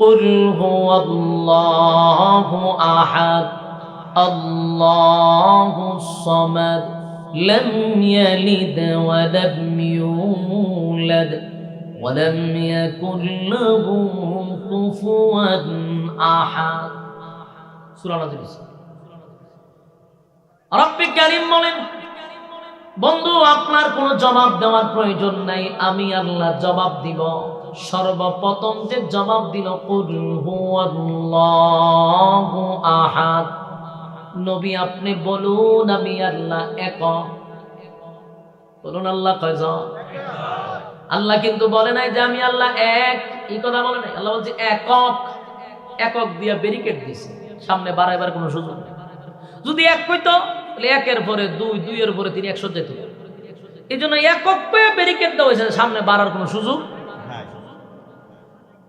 قل هو الله أحد الله الصمد لم يلد ولم يولد ولم يكن له كفوا أحد سورة نازل রব্বি কারিম বলেন বন্ধু আপনার কোনো জবাব দেওয়ার প্রয়োজন নাই আমি আল্লাহ জবাব দিব সর্বপ্রথম যে জবাব দিল আহাদ। নবী আপনি বলুন, আমি আল্লাহ একক বলুন, আল্লাহ কয়জন? আল্লাহ কিন্তু বলে নাই যে, আমি আল্লাহ এক। এই কথা বলে নাই। আল্লাহ বলছে, একক। একক দিয়া ব্যারিকেড দিছে। সামনে বাড়াইবার কোনো সুযোগ নেই। যদি এক কইতো তাহলে একের পরে দুই, দুইয়ের পরে তিনি একশো যেত। এই জন্য একক ব্যারিকেড দেওয়া হয়েছে, সামনে বাড়ার কোনো সুযোগ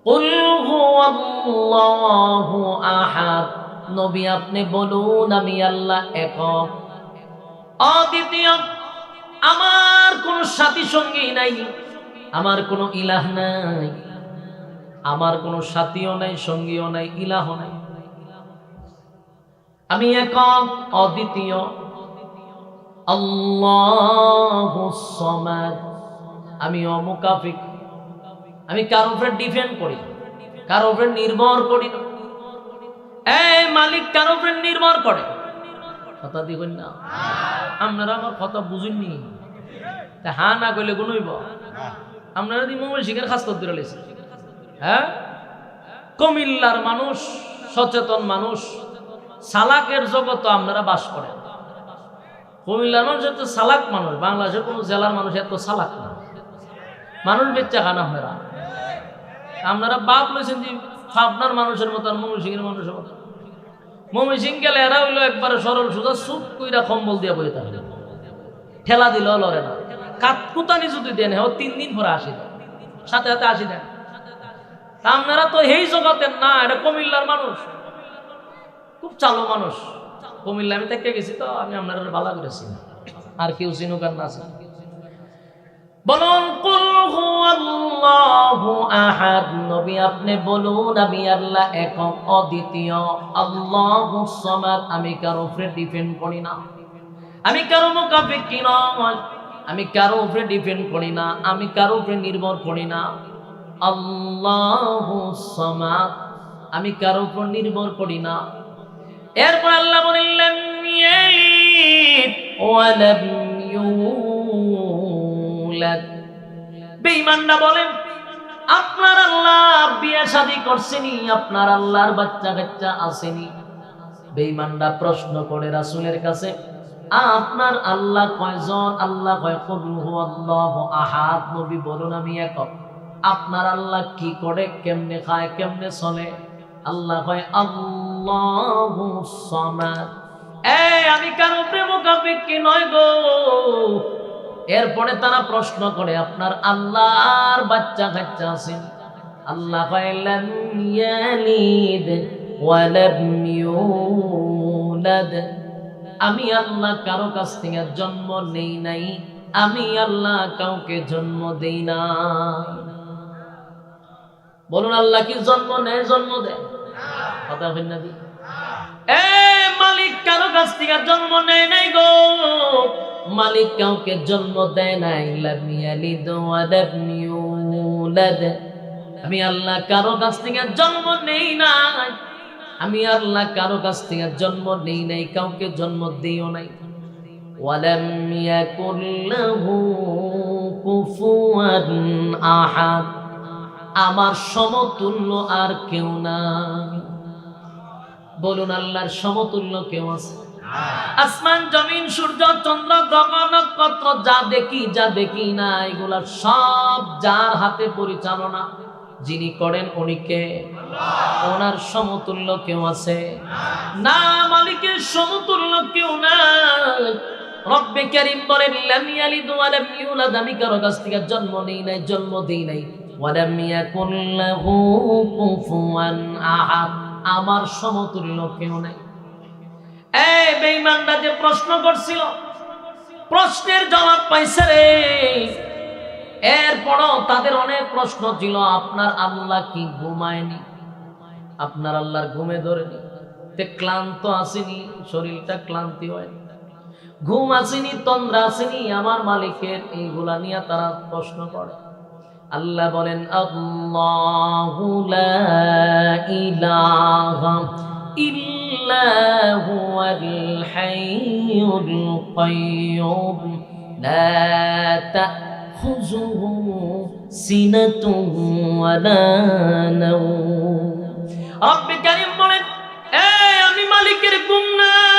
কুল হুয়াল্লাহু আহাদ নবী আপনি বলুন, আমি আল্লাহ একক। অদ্বিতীয়, আমার কোন সাথী সঙ্গী নাই, আমার কোনো ইলাহ নাই, আমার কোনো সাথীও নাই, সঙ্গীও নাই, ইলাহ নাই। আমি একক, অদ্বিতীয়, আল্লাহ আমি অমুকাফিক। আমি কারও উপরে ডিপেন্ড করি? কারও উপরে নির্ভর করি? না এই মালিক কারও উপরে নির্ভর করে? কথা দেখুন না। আপনারা আমার কথা বুঝুননি। তা হা না কইলে গুনইব আপনারা দি মোবাইল শিখের খাস করতে রয়েছে হ্যাঁ? কমিল্লার মানুষ, সচেতন মানুষ, সালাকের জগৎ আপনারা বাস করেন। কুমিল্লার মানুষ এত সালাক মানুষ, বাংলাদেশের কোনো জেলার মানুষ এত সালাক না। মানুষ বেচ্চা খান আপনারা। আপনারা বাপ লইছেন যে আপনার মানুষের মতো আর ময়মনসিংহের মানুষের মতো। ময়মনসিং গেলে এরা হইল একবারে সরল সুদা সুপ কইরা কম্বল দিয়া বই থাকে। ঠেলা দিল, লড়ে না। কাতকুতানি যদি দেন হ্যাঁ তিন দিন পরে আসি সাথে সাথে আসি দেন আপনারা তো এই জগতের না, এটা কুমিল্লার মানুষ। খুব চালু মানুষ। কুমিল্লা আমি থেকে গেছি তো, আমি আপনারা ভালো করেছি। আর কেউ চিনুক আর না চিনুক। বলুন, কুল হুয়াল্লাহু আহাদ। নবী, আপনি বলুন, আমি আল্লাহ একক, অদ্বিতীয়। আল্লাহু আমি কারও উপরে ডিপেন্ড করি না। আমি কারও মোকাবিক নয়। আমি কারও উপরে ডিপেন্ড করি না। আমি কারও উপরে নির্ভর করি না। আল্লাহু সামাদ। আমি কারও উপর নির্ভর করি না। এরপর আল্লাহ বললেন ইয়ালিদ ওয়ালাম ইউলাদ বেঈমানরা বলেন, আপনার আল্লাহ বিয়ে শাদী করছেনি, আপনার আল্লাহর বাচ্চা কাচ্চা আসেনি। বেঈমানরা প্রশ্ন করে রাসূলের কাছে, আপনার আল্লাহ কয়জন? আল্লাহ কয়, কুল হুয়াল্লাহু আহাদ। নবী বলুন, আমি একক। আপনার আল্লাহ কি করে? কেমনে খায়? কেমনে চলে? আল্লাহ কয়, আল্লাহু সামাদ। এই আমি কারও কি নয় গো? এরপরে তারা প্রশ্ন করে আপনার আল্লাহর বাচ্চা কাচ্চা আছেন আল্লাহ ইয়ালিদ ইউলাদ। আমি আল্লাহ কারও কাছ থেকে জন্ম নেই নাই। আমি আল্লাহ কাউকে জন্ম দেই না বলুন আল্লাহ কি জন্ম নেয় জন্ম দেয়? কথা হইন না দি। এ মালিক কারও কাছ থেকে জন্ম নেয় নাই গো। মালিক কাউকে জন্ম দেয় নাই। আমি আল্লাহ কারও কাছ থেকে জন্ম নেই নাই। আমি আল্লাহ কারও কাছ থেকে জন্ম নেই নাই, কাউকে জন্ম দিও নাই। আমার সমতুল্য আর কেউ নাই। বলুন, আল্লাহর সমতুল্য কেউ আছে? আসমান, জমিন, সূর্য, চন্দ্র, গ্রহ, নক্ষত্র, যা দেখি যা দেখি না, এগুলা সব যার হাতে পরিচালনা। যিনি করেন, উনি কে? ওনার সমতুল্য কেউ আছে? না, মালিকের সমতুল্য কেউ নাই। রব্বে কারিম বলেন, লাম ইয়ালিদ ওয়া লাম ইউলাদ আমি কারও কাছ থেকে জন্ম নেই নাই, জন্ম দেই নাই। ওয়া লাম ইয়াকুল লাহু কুফুয়ান আহাদ আমার সমতুল্য কেউ নাই। এই বেঈমানরা যে প্রশ্ন করছিল, প্রশ্নের জবাব পাইছে রে। এরপরও তাদের অনেক প্রশ্ন ছিল, আপনার আল্লাহ কি ঘুমায়নি? আপনার আল্লাহর ঘুমে ধরেনি? তে ক্লান্ত আসেনি শরীরটা ক্লান্তি হয়নি? ঘুম আসেনি তন্দ্রা আসেনি আমার মালিকের এইগুলা নিয়ে তারা প্রশ্ন করে। আল্লাহ বলেন, আল্লাহু লা ইলাহা ইল্লা হুয়াল হাইয়ুল কাইয়্যুম লা তাখুযুহু সিনাতুন ওয়ালা নাওম। রব্বে কারীম বলেন এই আমি মালিকের ঘুম নাই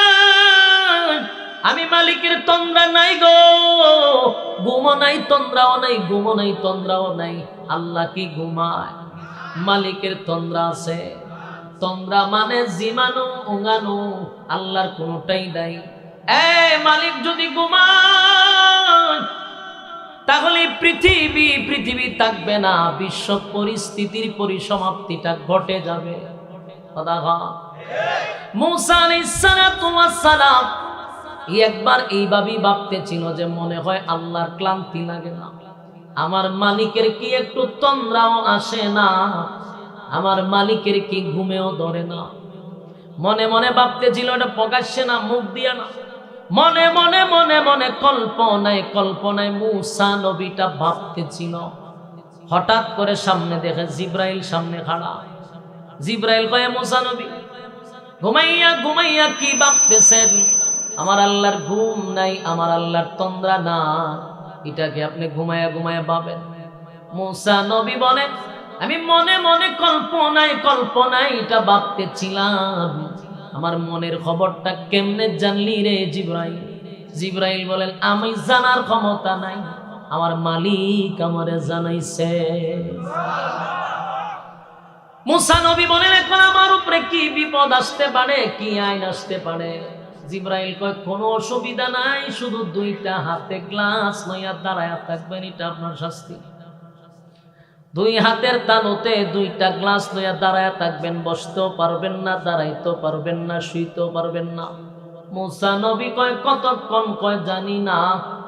আমি মালিকের তন্দ্রা নাই গো। ঘুমো নাই তন্দ্রাও নাই ঘুমো নাই তন্দ্রাও নাই। আল্লাহ কি ঘুমায়? মালিকের তন্দ্রা আছে। তন্দ্রা মানে জিমানো উঙ্গানো আল্লাহর কোনোটাই নাই। এ মালিক যদি ঘুমায় তাহলে পৃথিবী পৃথিবী থাকবে না। বিশ্ব পরিস্থিতির পরিসমাপ্তিটা ঘটে যাবে। কথা মুসা আলাইহিস সালাম একবার এইভাবেই ভাবতে ছিল যে মনে হয় আল্লাহর ক্লান্তি লাগে না। আমার মালিকের কি একটু তন্দ্রাও আসে না? আমার মালিকের কি ঘুমেও ধরে না? মনে মনে ভাবতে ছিল এটা প্রকাশ্যে না, মুখ দিয়া না। মনে মনে মনে মনে কল্পনায় কল্পনায় মুসা নবীটা ভাবতেছিল। হঠাৎ করে সামনে দেখে জিব্রাইল সামনে খাড়া। জিব্রাইল কয়ে, মুসা নবী, ঘুমাইয়া ঘুমাইয়া কি ভাবতেছেন? আমার আল্লাহর ঘুম নাই, আমার আল্লাহর তন্দ্রা না। এটাকে আপনি ঘুমায়া ঘুমায়া পাবেন মুসা নবী বলেন, আমি মনে মনে কল্পনায় কল্পনায় এটা ভাবতেছিলাম। আমার মনের খবরটা কেমনে জানলি রে জিব্রাইল? জিব্রাইল বলেন, আমি জানার ক্ষমতা নাই। আমার মালিক আমারে জানাইছে। মুসা নবী বলেন, এখন আমার উপরে কি বিপদ আসতে পারে, কি আইন আসতে পারে? জিব্রাইল কয়, কোনো অসুবিধা নাই, শুধু দুইটা হাতে গ্লাস লইয়া দাঁড়ায় থাকবেন, এটা আপনার শাস্তি। দুই হাতের তালুতে দুইটা গ্লাস লইয়া দাঁড়ায় থাকবেন, বসতেও পারবেন না, দাঁড়াইতেও পারবেন না, শুইতেও পারবেন না। মুসা নবী কয়, কতক্ষণ কয় জানি না,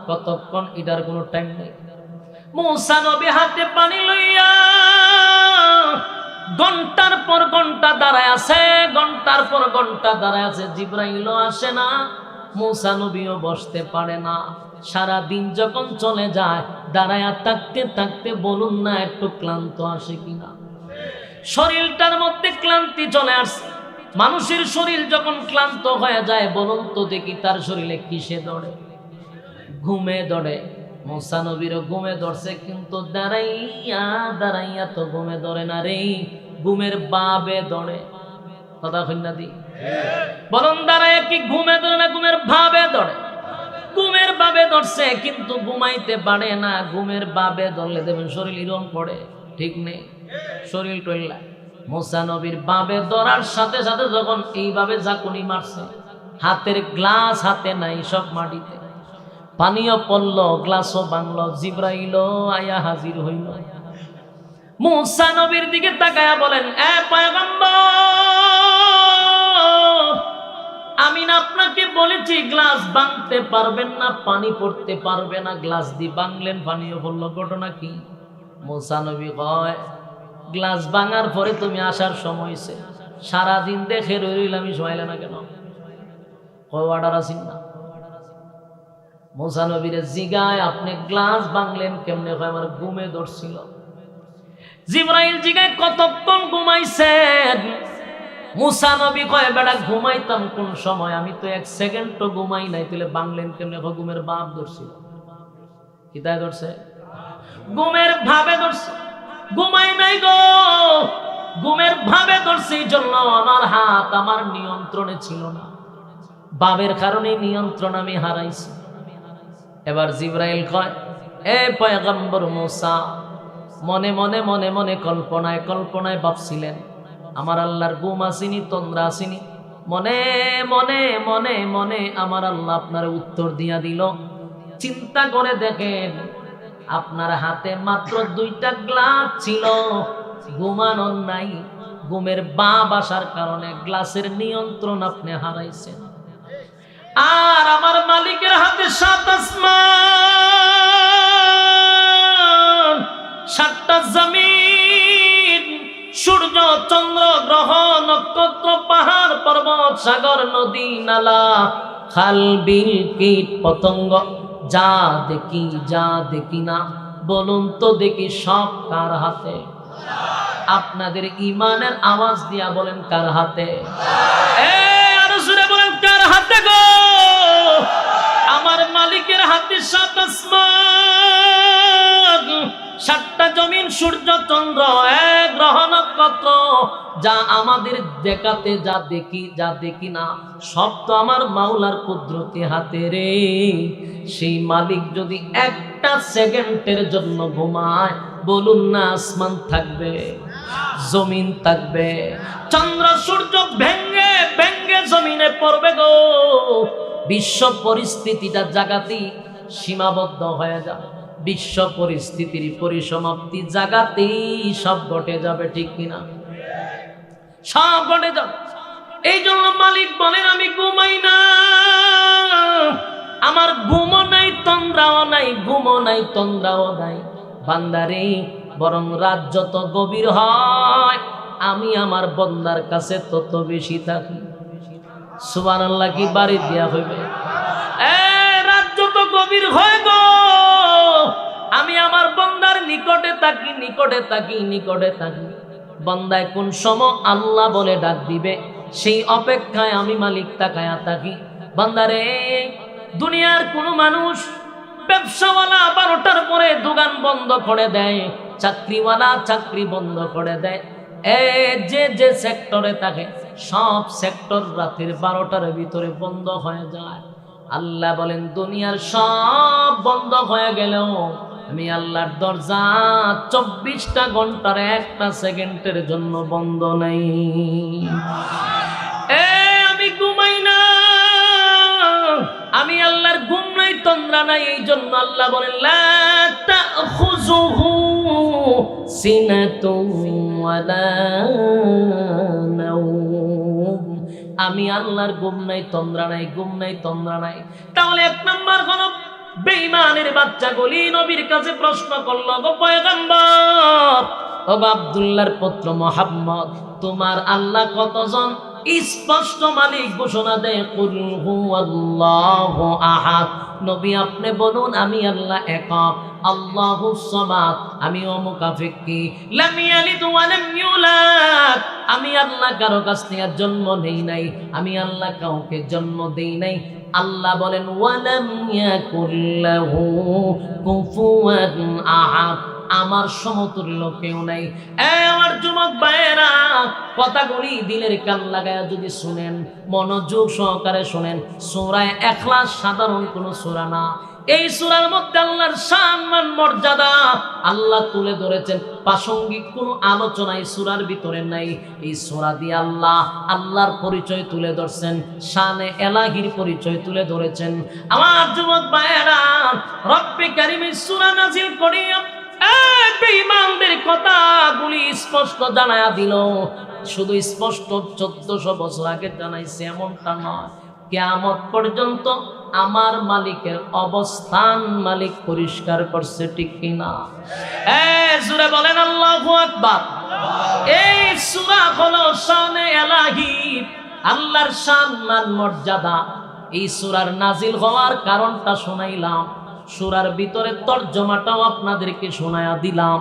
কতক্ষণ এটার কোনো টাইম নেই। মুসা নবী হাতে পানি লইয়া ঘণ্টার পর ঘণ্টা দাঁড়ায় আছে, ঘণ্টার পর ঘণ্টা দাঁড়ায় আছে, জিব্রাইলও আসে না, মুসা নবীও বসতে পারে না। সারা দিন যখন চলে যায়, দাঁড়ায় থাকতে থাকতে বলুন না একটু ক্লান্ত আসে কিনা। শরীরটার মধ্যে ক্লান্তি চলে আসছে মানুষের শরীর যখন ক্লান্ত হয়ে যায়, বলুন তো দেখি তার শরীরে কিসে দৌড়ে? ঘুমে দৌড়ে। মোসানবীরও ঘুমে ধরছে, কিন্তু দাঁড়াইয়া দাঁড়াইয়া তো ঘুমে ধরে না রে। ঘুমের বাবে ধরে। কথা কন্যা দি? বলুন, দাঁড়াইয়া কি ঘুমে ধরে না ঘুমের ভাবে ধরে? ঘুমের বাবে ধরছে, কিন্তু ঘুমাইতে পারে না। ঘুমের বাবে ধরলে দেবেন শরীর ইরম পড়ে। ঠিক নেই? শরীর টইলা। মোসা নবীর বাবে ধরার সাথে সাথে যখন এইভাবে জাকুনি মারছে, হাতের গ্লাস হাতে নাই সব মাটিতে। পানীয় পড়ল, গ্লাসও বাংল জিব্রাইল আয়া হাজির হইল। মুসা নবীর দিকে তাকায়া বলেন, এ পয়গম্বর, আমি না আপনাকে বলেছি গ্লাস বাংতে পারবেন না, পানি পড়তে পারবে না, গ্লাস দিয়ে বাংলেন পানীয় পড়ল, ঘটনা কি? মুসা নবী কয়, গ্লাস ভাঙার পরে তুমি আসার সময় সারাদিন দেখে রইলাম আমি শোয়াইলে না কেন? কয়, অর্ডার আসিন না? মোসানবীরে জিগায়, আপনি গ্লাস বাংলেন কেমনে? হয় আমার ঘুমে ধরছিল। জিব্রাইল জিগায়, কতক্ষণ ঘুমাইছেন? মুসানবী কয়, বেড়া ঘুমাইতাম কোন সময়? আমি তো এক সেকেন্ড তো ঘুমাই নাই, তাহলে বাংলেন কেমনে? ঘুমের বাপ ধরছিল। কিতায় ধরছে? ঘুমের ভাবে ধরছে। ঘুমাই নাই গো। ঘুমের ভাবে ধরছে, এই জন্য আমার হাত আমার নিয়ন্ত্রণে ছিল না। বাবের কারণে নিয়ন্ত্রণ আমি হারাইছি। এবার জিব্রাইল কয়, এ পয়গম্বর মুসা, মনে মনে মনে মনে কল্পনায় কল্পনায় ভাবছিলেন, আমার আল্লাহর গুম আসিনি, তন্দ্রা আসিনি। মনে মনে মনে মনে আমার আল্লাহ আপনার উত্তর দিয়া দিল, চিন্তা করে দেখেন, আপনার হাতে মাত্র দুইটা গ্লাস ছিল, ঘুমানোর নাই। ঘুমের বা বাসার কারণে গ্লাসের নিয়ন্ত্রণ আপনি হারাইছেন। আর আমার মালিকের হাতে সাত আসমান, সাতটা জমিন, সূর্য, চন্দ্র, গ্রহ, নক্ষত্র, পাহাড়, পর্বত, সাগর, নদী, নালা, খাল, বিল, কীট, পতঙ্গ, যা দেখি যা দেখি না, বলুন তো দেখি সব কার হাতে? আপনাদের ইমানের আওয়াজ দিয়া বলেন কার হাতে? বলেন, কার হাতে গো? আমার মালিকের হাতে সাত আসমান। সাতটা জমিন, সূর্য, চন্দ্র, এক গ্রহ, নক্ষত্র। যা আমাদের দেখাতে যা দেখি যা দেখি না, সব তো আমার মাওলার কুদরতি হাতে রে। সেই মালিক যদি একটা সেকেন্ডের জন্য ঘুমায়, বলুন না আসমান থাকবে, জমিন থাকবে। চন্দ্র, সূর্য ভেঙ্গে ভেঙ্গে জমিনে পড়বে গো। বিশ্ব পরিস্থিতিটা জাগাতেই সীমাবদ্ধ হয়ে যাবে বিশ্ব পরিস্থিতির পরিসমাপ্তি জাগাতেই সব ঘটে যাবে, ঠিক কিনা? সব ঘটে যাবে। এই জন্য মালিক বলেন, আমি ঘুমাই না। আমার ঘুমো নাই, তন্দ্রাও নাই ঘুমো নাই, তন্দ্রাও নাই। বান্দারে, বরং রাত যত গভীর হয়, আমি আমার বন্দার কাছে তত বেশি থাকি। সুবান আল্লাহ কি বাড়ি দেওয়া হইবে? এ রাত যত গভীর হয় গো। আমি আমার বন্দার নিকটে থাকি নিকটে থাকি নিকটে থাকি। বন্দায় কোন সময় আল্লাহ বলে ডাক দিবে, সেই অপেক্ষায় আমি মালিক তাকায়া থাকি। বান্দারে, দুনিয়ার কোনো মানুষ ব্যবসাওয়ালা বারোটার পরে দোকান বন্ধ করে দেয়, চাকরিওয়ালা চাকরি বন্ধ করে দেয়। এ যে যে সেক্টরে থাকে, সব সেক্টর রাতের বারোটার ভিতরে বন্ধ হয়ে যায়। আল্লাহ বলেন, দুনিয়ার সব বন্ধ হয়ে গেলেও আমি আল্লাহর দরজা চব্বিশটা ঘণ্টার একটা সেকেন্ডের জন্য বন্ধ নেই। এ, আমি ঘুমাই না। আমি আল্লাহর ঘুম নাই, তন্দ্রা নাই এই জন্য আল্লাহ বলেন, লা তাখুযুহু আমি আল্লাহর ঘুম নাই, তন্দ্রা নাই, ঘুম নাই, তন্দ্রা নাই। তাহলে এক নাম্বার হলো, বেঈমানের বাচ্চাগুলি নবীর কাছে প্রশ্ন করল গো পয়গম্বর ও আব্দুল্লাহর পুত্র মোহাম্মদ, তোমার আল্লাহ কতজন? স্পষ্ট মালিক ঘোষণা দেয়, কুল আহাদ। নবী আপনি বলুন, আমি আল্লাহ একক, আল্লাহু আমি অমুকাফিকি লাম ইয়ালিদ ওয়া লাম ইউলাদ। আমি আল্লাহ কারও কাছ থেকে জন্ম নেই নাই, আমি আল্লাহ কাউকে জন্ম দেই নাই। আল্লাহ বলেন ওয়ালাম ইয়াকুল্লাহু কুফুয়ান আহাদ। আমার সমতুল্য কেউ নাই। আমার যুবক ভাইয়েরা কথাগুলি দিলের কান লাগায় যদি শুনেন, মনোযোগ সহকারে শুনেন, সূরায় এখলাস সাধারণ কোনো সূরা না। এই সূরার মধ্যে আল্লাহর সম্মান মর্যাদা আল্লাহ তুলে ধরেছেন। প্রাসঙ্গিক কোনো আলোচনা এই সূরার ভিতরে নাই। এই সূরা দিয়ে আল্লাহ, আল্লাহর পরিচয় তুলে ধরছেন, শানে এলাহির পরিচয় তুলে ধরেছেন। আমার যুবক ভাইয়েরা, রব্বে কারিমের সূরা নাজিল করিয়া বেঈমানদের কথাগুলি স্পষ্ট জানায়া দিল। শুধু স্পষ্ট চোদ্দশো বছর আগে জানাইছে এমনটা নয়। কেয়ামত পর্যন্ত আমার মালিকের অবস্থান মালিক পরিষ্কার করছে ঠিক কিনা? সুরে বলেন আল্লাহু আকবার। এই সূরা হলো শানে এলাহি, আল্লাহর সম্মান মর্যাদা। এই সূরার নাজিল হওয়ার কারণটা শোনাইলাম। সুরার ভিতরে তর্জমাটাও আপনাদেরকে শোনায়া দিলাম।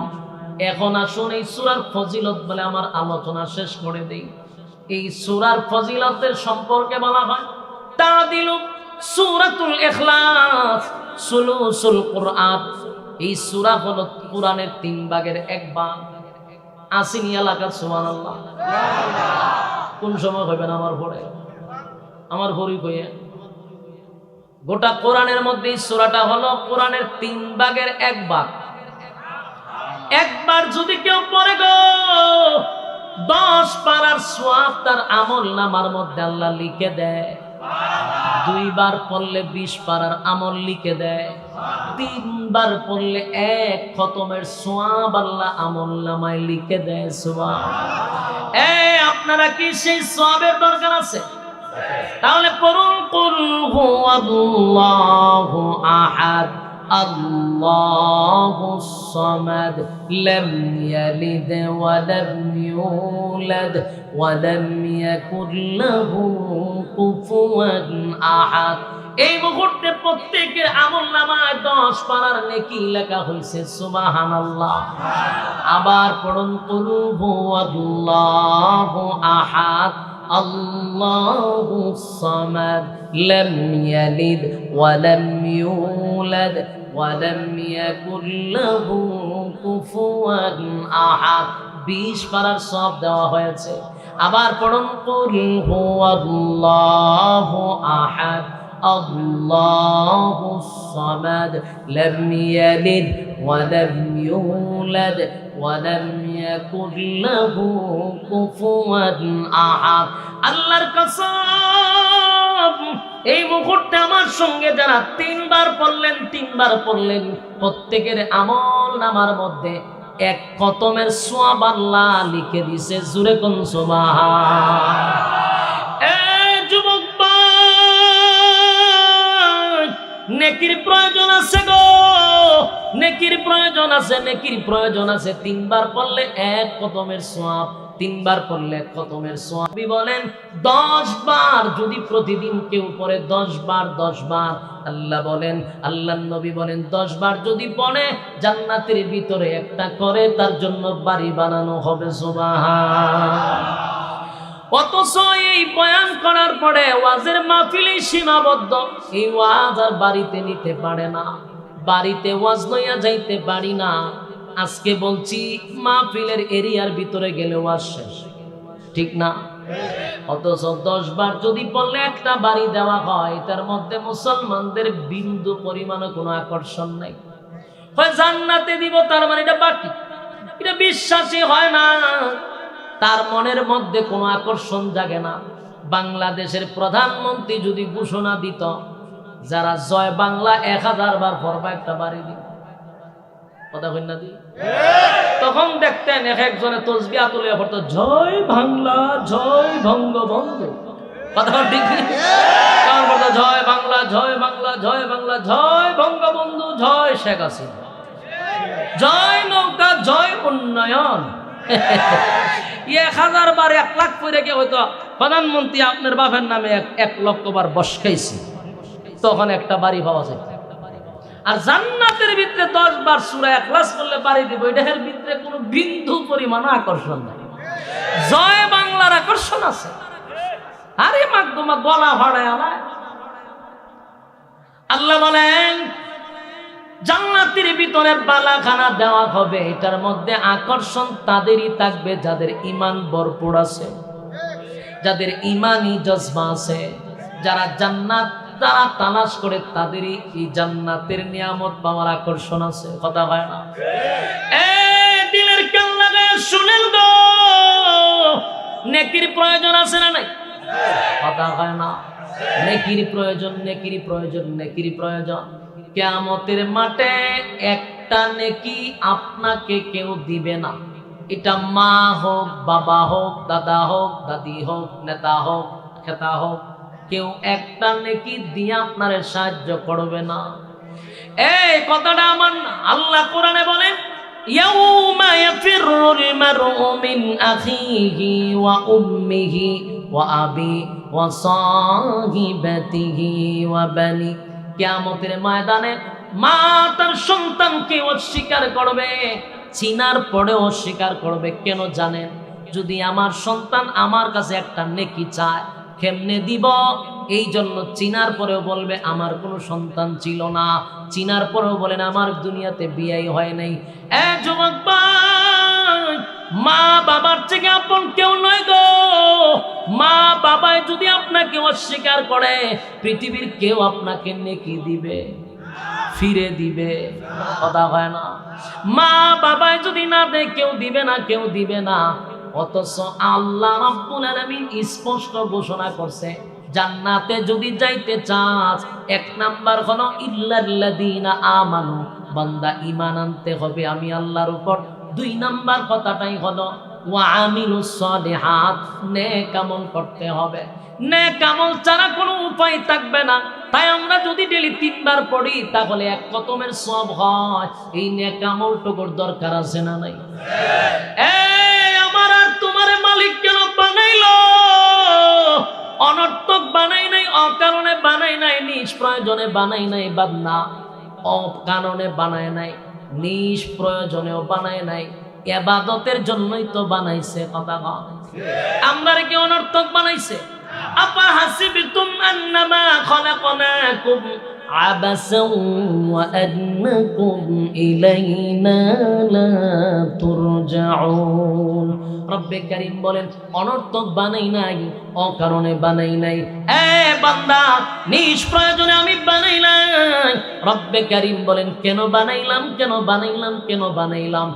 এখন আসুন এই সুরার ফজিলত বলে আমার আলোচনা শেষ করে দেই। এই সুরার ফজিলতের সম্পর্কে বলা হয় তা দিল সুরাতুল এখলাস সুলুসুল কোরআন। এই সুরা হলো কোরআনের তিন ভাগের এক ভাগ। আসিনি এলাকার সুমান আল্লাহ কোন সময় হইবেন আমার ভরে আমার ভরি কইয়া। গোটা কোরআনের মধ্যে এই সূরাটা হলো কোরআনের তিন ভাগের এক ভাগ। একবার যদি কেউ পড়ে গো, দশ পারার সোয়াব তার আমল নামার মধ্যে আল্লাহ লিখে দেয়। দুইবার পড়লে বিশ পারার আমল লিখে দেয়। তিনবার পড়লে এক খতমের সোয়াব আল্লাহ আমল নামায় লিখে দেয় সোয়াব এ, আপনারা কি সেই সোয়াবের দরকার আছে? তাহলে পড়ুন, কুল হুয়াল্লাহু আহাদ, আল্লাহু সামাদ, লাম ইয়ালিদ ওয়া লাম ইউলাদ, ওয়া লাম ইয়াকুল লাহু কুফুয়ান আহাদ। এই মুহূর্তে প্রত্যেকের আমল নামায় দশ পাড়ার নেকি লেখা হয়েছে সুবাহান আল্লাহ আবার পড়ুন, কুল হুয়াল্লাহু আহাদ الله الصمد لم يلد ولم يولد ولم يكن له كفوا أحد বিশ পারার সব দেওয়া হয়েছে আবার পড়ুন কুল হুয়াল্লাহু আহাদ الله الصمد لم يلد ولم يولد ولم يكن له كفوا احد আল্লাহর কসম এই মুহূর্তে আমার সঙ্গে যারা তিনবার পড়লেন তিনবার পড়লেন প্রত্যেকের আমল নামার মধ্যে এক কতমের সোয়াব আল্লাহ লিখে দিছে জুরে কোন এ যুবক ভাই, নেকির প্রয়োজন আছে গো নেকির প্রয়োজন আছে, নেকির প্রয়োজন আছে। তিনবার পড়লে এক কদমের সোয়াব তিনবার পড়লে এক কদমের সোয়াবি বলেন, দশ বার যদি প্রতিদিন কেউ পড়ে, দশ বার দশ বার। আল্লাহ বলেন আল্লাহ নবী বলেন, দশ বার যদি পড়ে, জান্নাতের ভিতরে একটা করে, তার জন্য বাড়ি বানানো হবে সুবাহ অথচ এই বয়ান করার পরে ওয়াজের মাহফিলে সীমাবদ্ধ। এই ওয়াজ আর বাড়িতে নিতে পারে না। বাড়িতে ওয়াজ লইয়া যাইতে পারি না। আজকে বলছি, মাহফিলের এরিয়ার ভিতরে গেলে ওয়াজ শেষ। ঠিক না? অথচ দশ বার যদি পড়লে একটা বাড়ি দেওয়া হয়, তার মধ্যে মুসলমানদের বিন্দু পরিমাণে কোনো আকর্ষণ নাই। হয় জান্নাতে দিব, তার মানে এটা বাকি। এটা বিশ্বাসই হয় না। তার মনের মধ্যে কোনো আকর্ষণ জাগে না। বাংলাদেশের প্রধানমন্ত্রী যদি ঘোষণা দিত যারা জয় বাংলা এক হাজার বার পড়বা একটা বাড়ি দিন কথা কই না দি? তখন দেখতেন এক একজনে তসবিয়া তুলে পড়তো, জয় বাংলা, জয় বঙ্গবন্ধু। কথা বল ঠিক জয় বাংলা জয় বাংলা জয় বাংলা, জয় বঙ্গবন্ধু, জয় শেখ হাসিনা। জয় নৌকা, জয় উন্নয়ন। এক হাজার বার এক লাখ করে গিয়ে হয়তো প্রধানমন্ত্রী, আপনার বাপের নামে এক লক্ষ বার বসকাইছি। তখন একটা বাড়ি পাওয়া যায়। আর জান্নাতের ভিতরে দশ বার সুরা এক লাখ করলে বাড়ি দিব এটার ভিতরে কোনো বিন্দু পরিমাণ আকর্ষণ নাই। জয় বাংলার আকর্ষণ আছে। আরে মাকদমা গলা ভাড়ায় আমায় আল্লাহ বলেন, জান্নাতের ভিতরে বালাখানা দেওয়া হবে, এটার মধ্যে আকর্ষণ তাদেরই থাকবে যাদের ইমান ভরপুর আছে, যাদের ইমানই জজমা আছে, যারা জান্নাত তারা তালাশ করে তাদেরই এই জান্নাতের নিয়ামত পাওয়ার আকর্ষণ আছে কথা হয় না? দিলের কান লাগায় শুনেন গো। নেকির প্রয়োজন আছে না নাই? কথা হয় না? নেকির প্রয়োজন নেকির প্রয়োজন নেকির প্রয়োজন। কেয়ামতের মাঠে একটা নেকি আপনাকে কেউ দিবে না। এটা মা হোক বাবা হোক দাদা হোক দাদি হোক নেতা হোক খেতা হোক কেউ একটা নেকি দিয়ে আপনারে সাহায্য করবে না এই কথাটা আমার না আল্লাহ কোরআনে বলেন يوم يفر المرء من أخيه وأمه وأبيه وصاحبته وبنيه কিয়ামতের ময়দানে মা তার সন্তানকে অস্বীকার করবে চিনার পরে অস্বীকার করবে কেন জানেন যদি আমার সন্তান আমার কাছে একটা নেকি চায় কেমনে দিব? এই জন্য চিনার পরেও বলবে, আমার কোনো সন্তান ছিল না। চিনার পরেও বলেন, আমার দুনিয়াতে বিয়াই হয় নাই। এ যুবক মা বাবার থেকে আপন কেউ নয় গো। মা বাবায় যদি আপনাকে অস্বীকার করে, পৃথিবীর কেউ আপনাকে নেকি দিবে, ফিরে দিবে, কথা হয় না। মা বাবায় যদি না দেয়, কেউ দিবে না, কেউ দিবে না। অথচ আল্লাহ রাব্বুল আলামিন স্পষ্ট ঘোষণা করছে, জান্নাতে যদি যাইতে চাস, এক নাম্বার হলো, ইল্লাল্লাযীনা আমানু বান্দা ঈমান আনতে হবে আমি আল্লাহর উপর। দুই নাম্বার কথাটাই হলো, ওয়া আমিলুস সালিহাত নেক আমল করতে হবে। নেক আমল ছাড়া কোনো উপায় থাকবে না। তাই আমরা যদি ডেলি তিনবার পড়ি, তাহলে এক কতমের সব হয়। এই নেক আমলটুকুর দরকার আছে না নাই? আমার আর তোমার মালিক কেন বানাইলো? অনর্থক বানাই নাই, অকারণে বানাই নাই নিষ্প্রয়োজনে বানাই নাই, বাদনা অকারণে বানায় নাই নিষ্প্রয়োজনেও বানায় নাই, এবাদতের জন্যই তো বানাইছে, কথা আমরা কি অনর্থক বানাইছে? বলেন, অনর্থক বানাই নাই, অকারণে বানাই নাই। এ বান্দা নিষ্প্রয়োজনে আমি বানাই নাই। রব্বে বলেন, কেন বানাইলাম কেন বানাইলাম কেন বানাইলাম?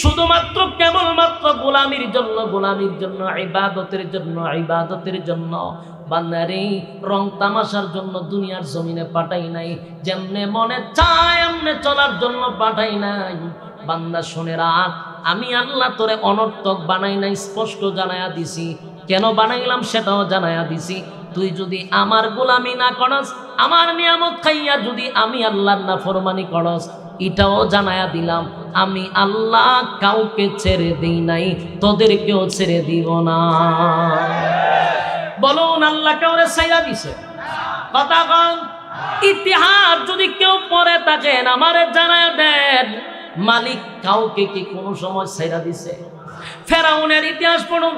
শুধুমাত্র কেবলমাত্র গোলামির জন্য গোলামির জন্য, ইবাদতের জন্য ইবাদতের জন্য। বান্দারে, রং তামাশার জন্য দুনিয়ার জমিনে পাঠাই নাই। যেমনে মনে চায় এমনে চলার জন্য পাঠাই নাই। বান্দা শুনে রাখ, আমি আল্লাহ তোরে অনর্থক বানাই নাই, স্পষ্ট জানায়া দিছি। কেন বানাইলাম সেটাও জানায়া দিছি। তুই যদি আমার গোলামি না করস, আমার নিয়ামত খাইয়া যদি আমি আল্লাহর না ফরমানি করস, এটাও জানায়া দিলাম। আমি আল্লাহ কাউকে ছেড়ে দিই নাই, তোদেরকেও ছেড়ে দিব না। বলুন আল্লাহ কাউরে ছাইরা দিছে? কথা কন। ইতিহাস যদি কেউ পড়ে থাকেন, আমারে জানায় দেন, মালিক কাউকে কি কোনো সময় ছাইরা দিছে? ফেরাউনের ইতিহাস পড়ুন।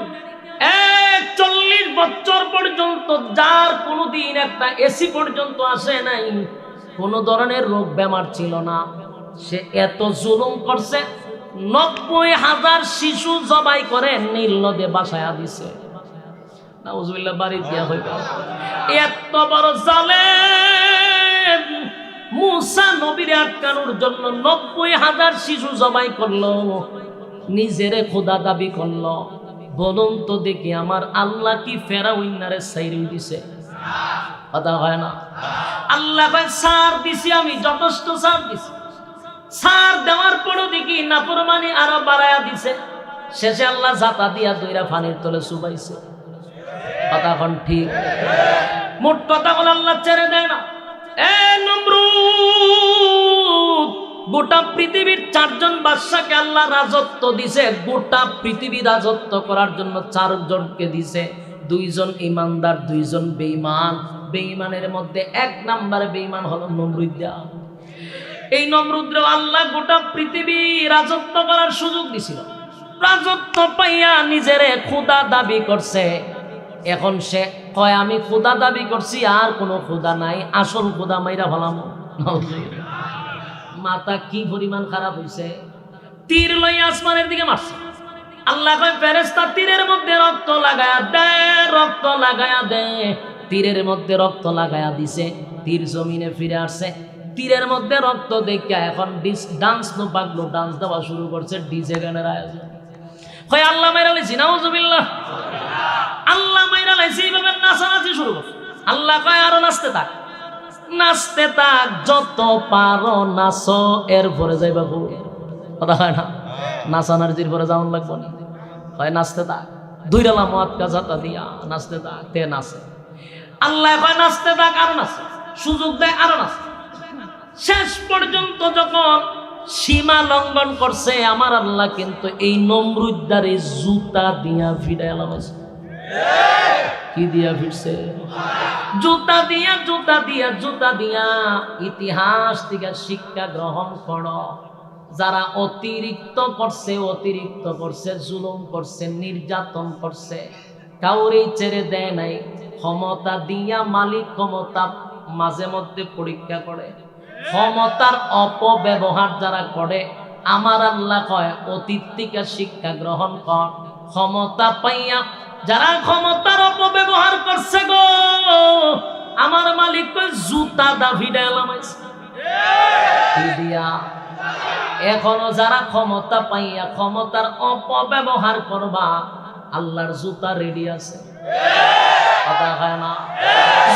এক চল্লিশ বছর পর্যন্ত যার কোনোদিন একটা এসি পর্যন্ত আসে নাই, কোনো ধরনের রোগ বেমার ছিল না। সে এত জুলুম করছে, নব্বই হাজার শিশু জবাই করে নীল নদে বাসায়া দিছে। দিয়া আটকানোর জন্য শিশু খোদা দাবি দেখি আমার আল্লাহ কি ফেরাউইনারে সাইরি দিছে? কথা হয় না। আল্লাহ সার দিছি আমি, যথেষ্ট সার দিছি। সার দেওয়ার পরও দেখি নাফরমানি আরও বাড়ায়া দিছে। শেষে আল্লাহ জাতা দিয়া দুইরা ফানির তলে সুবাইছে কথা ঠিক। মোট কথা বলে আল্লাহ ছেড়ে দেয় না। এ গোটা পৃথিবীর চারজন বাদশাকে আল্লাহ রাজত্ব দিছে। গোটা পৃথিবী রাজত্ব করার জন্য চারজনকে দিছে। দুইজন ইমানদার, দুইজন বেঈমান। বেঈমানের মধ্যে এক নাম্বার বেঈমান হলো নমরুদ্দা এই নমরুদ্র আল্লাহ গোটা পৃথিবী রাজত্ব করার সুযোগ দিছিল। রাজত্ব পাইয়া নিজেরে খুদা দাবি করছে। এখন সে কয়, আমি খুদা দাবি করছি, আর কোনো খুদা নাই। আসল খুদা মাইরা ভালাম মাথা কি পরিমাণ খারাপ হইছে। তীর লই আসমানের দিকে মারছে। আল্লাহ কয় ফেরেস্তা তীরের মধ্যে রক্ত লাগায়া দে, রক্ত লাগায়া দে। তীরের মধ্যে রক্ত লাগায়া দিছে। তীর জমিনে ফিরে আসছে। তীরের মধ্যে রক্ত দেখা এখন ডান্স নো পাগলো ডান্স দেওয়া শুরু করছে ডিজে গানের আয়োজন। হয় আল্লাহ মাইরা লাইছি নাউজুবিল্লাহ আল্লাহ মাইরা লাইছি এইভাবে নাচানাচি শুরু করছে। আল্লাহ কয়, আরও নাচতে থাক। নাচতে থাক, যত পারো নাচো, এরপরে যাইবা বউ। কথা হয় না? নাচানার জির পরে যাওয়ান লাগবো না। হয় নাচতে থাক। দুই ডালা মদ কাজাতা দিয়া নাচতে থাক, তে নাচে। আল্লাহ কয়, নাচতে থাক, আরও নাচে। সুযোগ দেয়, আরও নাচে। শেষ পর্যন্ত যখন সীমা লঙ্ঘন করছে, আমার আল্লাহ কিন্তু এই নমরুদ্দারে জুতা দিয়া ফিরে এলাম কি দিয়া ফিরছে জুতা দিয়া জুতা দিয়া জুতা দিয়া। ইতিহাস থেকে শিক্ষা গ্রহণ করো। যারা অতিরিক্ত করছে অতিরিক্ত করছে, জুলুম করছে, নির্যাতন করছে, কাউরে ছেড়ে দেয় নাই। ক্ষমতা দিয়া মালিক ক্ষমতা মাঝে মধ্যে পরীক্ষা করে। ক্ষমতার অপব্যবহার যারা করে, আমার আল্লাহ কয়, অতীত থেকে শিক্ষা গ্রহণ কর। ক্ষমতা পাইয়া যারা ক্ষমতার অপব্যবহার করছে গো, আমার মালিক কয়, জুতা দাভিডা দিয়া? এখনও যারা ক্ষমতা পাইয়া ক্ষমতার অপব্যবহার করবা, আল্লাহর জুতা রেডি আছে। কথা হয় না?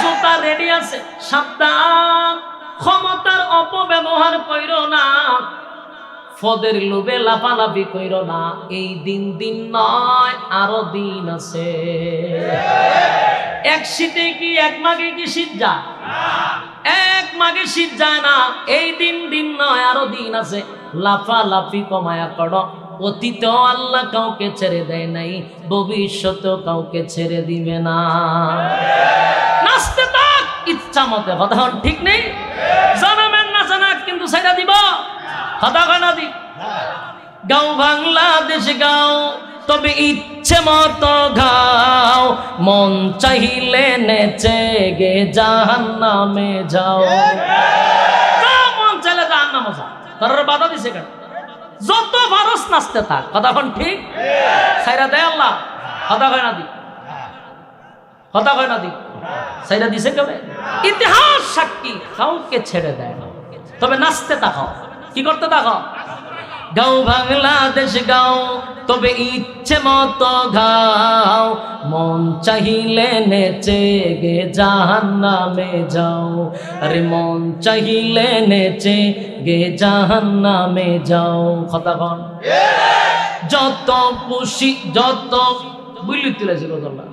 জুতা রেডি আছে। সাবধান। ক্ষমতার অপব্যবহার কইর না। ফদের লোভে লাফালাফি কইর না। এই দিন দিন নয়, আরও দিন আছে। এক শীতে কি, এক মাগে কি শীত যায়? এক মাগে শীত যায় না। এই দিন দিন নয়, আরও দিন আছে। লাফালাফি কমায়া করো অতীত আল্লাহ কাউকে ছেড়ে দেয় নাই, ভবিষ্যতেও কাউকে ছেড়ে দিবে না। ইচ্ছা কথা ঠিক নেই? জনমের নাচা না কিন্তু ছেড়ে দিব। কথা কয় না দি? গাও বাংলাদেশ গাও, তবে ইচ্ছে মতো গাও। মন চাইলে নেচে গে জাহান নামে যাও মন চাইলে জাহান নামে যাও। তোর বাধা দিছে কেন? যত ভারস নাচতে থাক, কথা ঠিক? সাইরা দেয় আল্লাহ। কথা কয় না দি? কথা কয় না দি? সাইরা দিছে কেবে? ইতিহাস সাক্ষী। কাউকে ছেড়ে দেয় না। তবে নাচতে থাকো কি করতে থাকো গাও বাংলাদেশ গাও তবে ইচ্ছে মতো গাও। মন চাহিলে নেচে গে জাহান নামে যাও। আরে মন চাহিলে নেচে গে জাহান নামে যাও। কথা কন। যত খুশি যত বুঝলি তুলেছি গজল্লা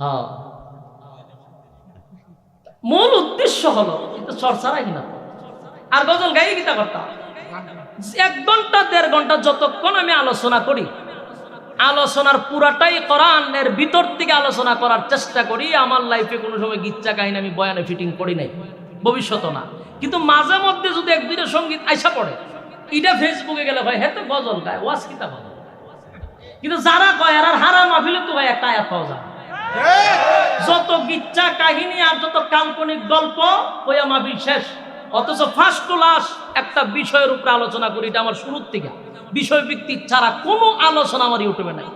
হ্যাঁ। মূল উদ্দেশ্য হলো এটা চর্চারাই কিনা? আর গজল গাই গীতা করতাম এক ঘণ্টা, দেড় ঘণ্টা যতক্ষণ আমি আলোচনা করি, আলোচনার পুরাটাই কোরআন এর ভিতর থেকে আলোচনা করার চেষ্টা করি, আমার লাইফে কোনো সময় গীতা কাহিনী আমি বয়ানে ফিটিং করি নাই ভবিষ্যৎ না। কিন্তু মাঝে মধ্যে যদি এক দুইটা সংগীত আইসা পড়ে, এটা ফেসবুকে গেলে ভাই হ্যাঁ তো গজল গায়, ওয়াজ কিতা কিন্তু যারা কয় আর হারা মাহফিলে তো ভাই, একটা আয়াত পাওয়া যায় যত গিচ্ছা কাহিনী আর যত কাল্পনিক গল্প, ওই মাবি শেষ অথচ ফার্স্ট ক্লাস একটা বিষয়ের উপরে আলোচনা করি, এটা আমার শুরুর থেকে। বিষয় ভিত্তিক ছাড়া কোনো আলোচনা আমার ইউটিউবে নাই।